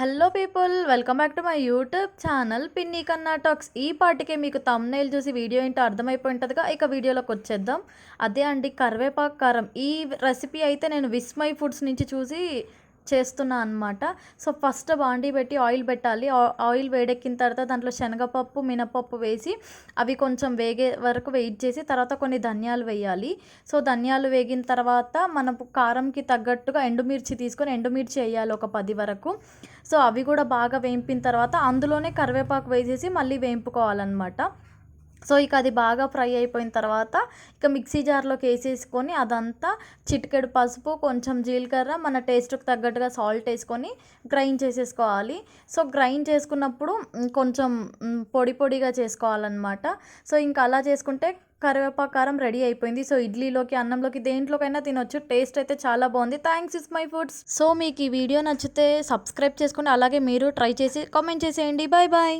Hello people welcome back to my YouTube channel Pinni Kanna talks ఈ పాటికే మీకు thumbnail చూసి వీడియో ఏంటో అర్థమైపోయి ఉంటుందిగా ఇక వీడియోలోకి వచ్చేద్దాం. అదే అండి కరివేపాకు కారం. ఈ రెసిపీ అయితే నేను విస్మై ఫుడ్స్ నుంచి చూసి చేస్తున్నా అనమాట సో ఫస్ట్ బాండీ పెట్టి ఆయిల్ పెట్టాలి. ఆయిల్ వేడెక్కిన తర్వాత దాంట్లో శనగపప్పు మినపప్పు వేసి అవి కొంచెం వేగే వరకు వెయిట్ చేసి తర్వాత కొన్ని ధనియాలు వేయాలి. సో ధనియాలు వేగిన తర్వాత మనం కారంకి తగ్గట్టుగా ఎండుమిర్చి తీసుకొని ఎండుమిర్చి వేయాలి ఒక పది వరకు. సో అవి కూడా బాగా వేంపిన తర్వాత అందులోనే కరివేపాకు వేసేసి మళ్ళీ వేంపుకోవాలన్నమాట. సో ఇక అది బాగా ఫ్రై అయిపోయిన తర్వాత ఇక మిక్సీ జార్లోకి వేసేసుకొని అదంతా చిటికెడు పసుపు కొంచెం జీలకర్ర మన టేస్ట్కి తగ్గట్టుగా సాల్ట్ వేసుకొని గ్రైండ్ చేసేసుకోవాలి. సో గ్రైండ్ చేసుకున్నప్పుడు కొంచెం పొడి పొడిగా చేసుకోవాలన్నమాట. సో ఇంకా అలా చేసుకుంటే కరివేపాకు కారం రెడీ అయిపోయింది. సో ఇడ్లీలోకి అన్నంలోకి దేంట్లోకైనా తినొచ్చు. టేస్ట్ అయితే చాలా బాగుంది. Thanks is my foods. So మీకు ఈ వీడియో నచ్చితే సబ్స్క్రైబ్ చేసుకోండి అలాగే మీరు ట్రై చేసి కామెంట్ చేసేయండి. Bye bye